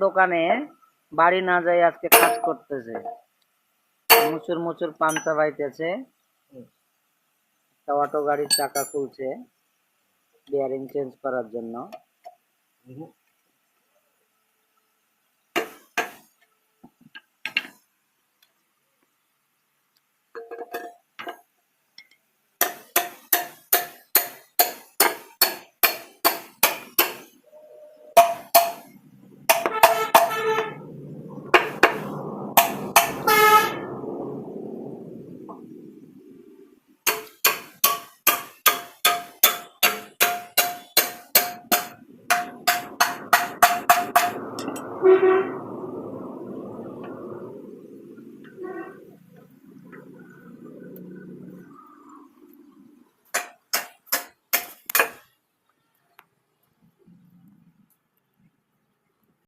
দোকানে বাড়ি না যাই আজকে কাজ করতেছে। মুচুর মুচুর পাঞ্চা বাইতেছে। অটো গাড়ির চাকা খুলছে। বিয়ারিং চেঞ্জ করার জন্য।